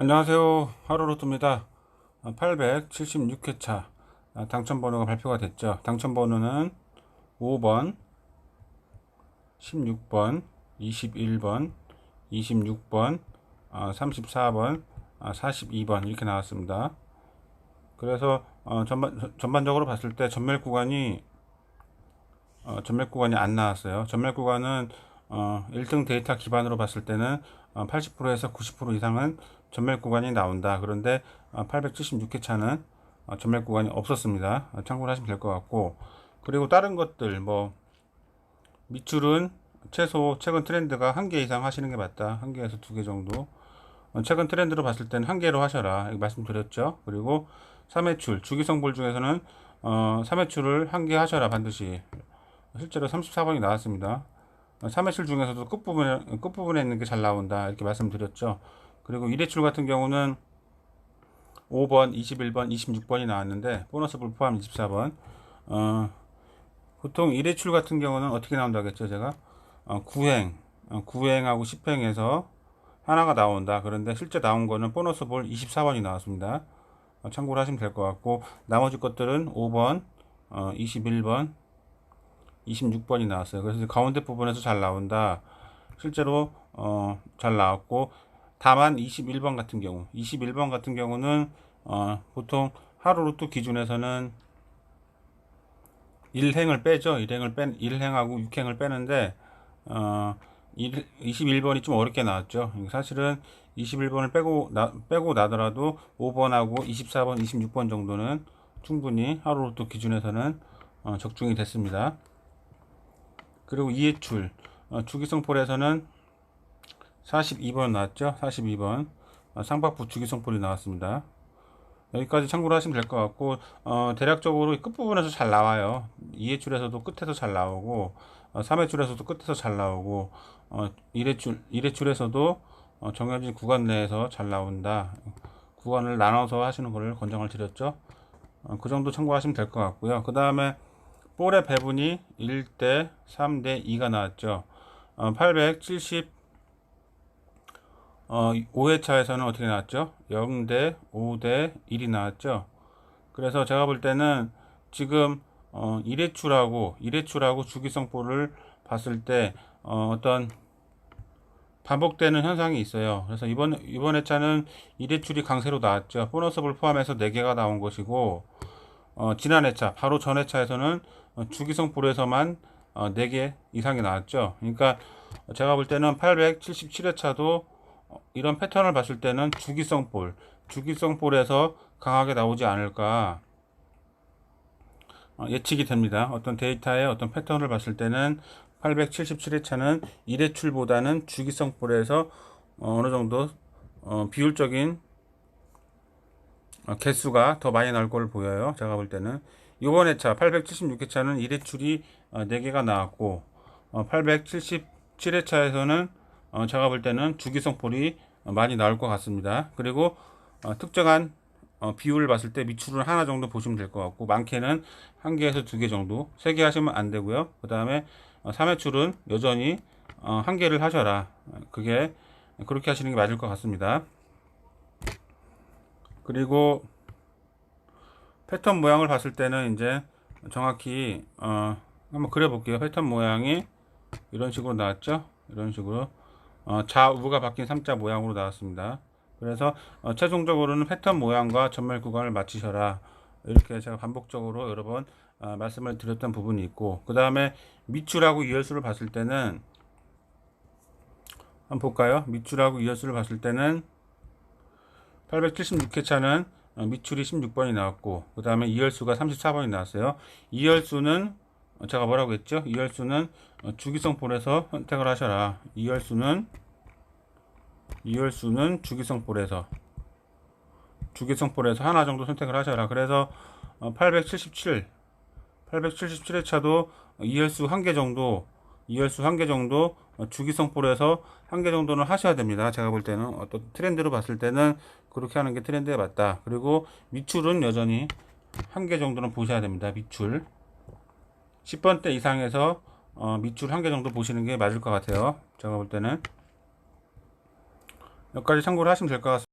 안녕하세요. 하루로또입니다. 876회차 당첨번호가 발표가 됐죠. 당첨번호는 5번, 16번, 21번, 26번, 34번, 42번 이렇게 나왔습니다. 그래서 어, 전반, 전반적으로 봤을 때 전멸 구간이 어, 전멸 구간이 안 나왔어요. 전멸 구간은 어, 1등 데이터 기반으로 봤을 때는 어, 80%에서 90% 이상은 전멸 구간이 나온다. 그런데 어, 876회차는 어, 전멸 구간이 없었습니다. 어, 참고를 하시면 될 것 같고 그리고 다른 것들 뭐 밑줄은 최소 최근 트렌드가 한 개 이상 하시는 게 맞다. 한 개에서 두 개 정도. 어, 최근 트렌드로 봤을 때는 한 개로 하셔라. 말씀드렸죠. 그리고 3회출 주기성 볼 중에서는 어, 3회출을 한 개 하셔라 반드시. 실제로 34번이 나왔습니다. 3회출 중에서도 끝부분에, 끝부분에 있는 게 잘 나온다. 이렇게 말씀드렸죠. 그리고 1회출 같은 경우는 5번, 21번, 26번이 나왔는데, 보너스 불 포함 24번. 어, 보통 1회출 같은 경우는 어떻게 나온다고 했죠, 제가? 어, 9행, 어, 9행하고 10행에서 하나가 나온다. 그런데 실제 나온 거는 보너스 볼 24번이 나왔습니다. 어, 참고를 하시면 될 것 같고, 나머지 것들은 5번, 어, 21번, 26번이 나왔어요. 그래서 가운데 부분에서 잘 나온다. 실제로 어, 잘 나왔고 다만 21번 같은 경우, 21번 같은 경우는 어, 보통 하루 로또 기준에서는 1행을 빼죠. 1행을 뺀 1행하고 6행을 빼는데 어, 1, 21번이 좀 어렵게 나왔죠. 사실은 21번을 빼고 나, 빼고 나더라도 5번하고 24번, 26번 정도는 충분히 하루 로또 기준에서는 어, 적중이 됐습니다. 그리고 이해출. 어, 주기성 폴에서는 42번 나왔죠? 42번. 어, 상박부 주기성 폴이 나왔습니다. 여기까지 참고로 하시면 될 것 같고 어, 대략적으로 끝부분에서 잘 나와요. 이해출에서도 끝에서 잘 나오고 어, 3회출에서도 끝에서 잘 나오고 어, 1회출, 1회출에서도 어, 정해진 구간 내에서 잘 나온다. 구간을 나눠서 하시는 것을 권장을 드렸죠. 어, 그 정도 참고하시면 될 것 같고요. 그 다음에 볼의 배분이 1대 3대 2가 나왔죠. 어, 870 어, 5회차에서는 어떻게 나왔죠? 0대 5대 1이 나왔죠. 그래서 제가 볼 때는 지금 어, 1회출하고 1회출하고 주기성 볼을 봤을 때 어, 어떤 반복되는 현상이 있어요. 그래서 이번 이번 회차는 1회출이 강세로 나왔죠. 보너스 볼 포함해서 4개가 나온 것이고 어, 지난 회차, 바로 전 회차에서는 어, 주기성 볼에서만 어, 4개 이상이 나왔죠. 그러니까 제가 볼 때는 877회차도 어, 이런 패턴을 봤을 때는 주기성 볼, 주기성 볼에서 강하게 나오지 않을까 어, 예측이 됩니다. 어떤 데이터의 어떤 패턴을 봤을 때는 877회차는 1회출보다는 주기성 볼에서 어, 어느 정도 어, 비율적인 어, 개수가 더 많이 나올 걸 보여요. 제가 볼 때는 이번 회차 876회차는 1회출이 4개가 나왔고 877회차에서는 어, 제가 볼 때는 주기성 폴이 많이 나올 것 같습니다. 그리고 어, 특정한 비율을 봤을 때 미출은 하나 정도 보시면 될 것 같고 많게는 한 개에서 두 개 정도 세 개 하시면 안 되고요. 그 다음에 3회출은 여전히 한 개를 하셔라. 그게 그렇게 하시는 게 맞을 것 같습니다. 그리고 패턴 모양을 봤을 때는 이제 정확히 어 한번 그려볼게요. 패턴 모양이 이런 식으로 나왔죠. 이런 식으로 어 좌우가 바뀐 3자 모양으로 나왔습니다. 그래서 어 최종적으로는 패턴 모양과 전멸 구간을 맞추셔라. 이렇게 제가 반복적으로 여러 번 어 말씀을 드렸던 부분이 있고 그 다음에 밑줄하고 이열수를 봤을 때는 한번 볼까요? 밑줄하고 이열수를 봤을 때는 876회차는 어, 밑줄이 16번이 나왔고 그 다음에 이열수가 34번이 나왔어요. 이열수는 어, 제가 뭐라고 했죠? 이열수는 어, 주기성 볼에서 선택을 하셔라. 이열수는 이열수는 주기성 볼에서 주기성 볼에서 하나 정도 선택을 하셔라. 그래서 877 877회 차도 이열수 한 개 정도 이열수 한 개 정도 주기성 볼에서 한 개 정도는 하셔야 됩니다. 제가 볼 때는 어떤 트렌드로 봤을 때는 그렇게 하는 게 트렌드에 맞다. 그리고 밑줄은 여전히 한 개 정도는 보셔야 됩니다. 밑줄 10번대 이상에서 어, 밑줄 한 개 정도 보시는 게 맞을 것 같아요. 제가 볼 때는 여기까지 참고를 하시면 될 것 같습니다.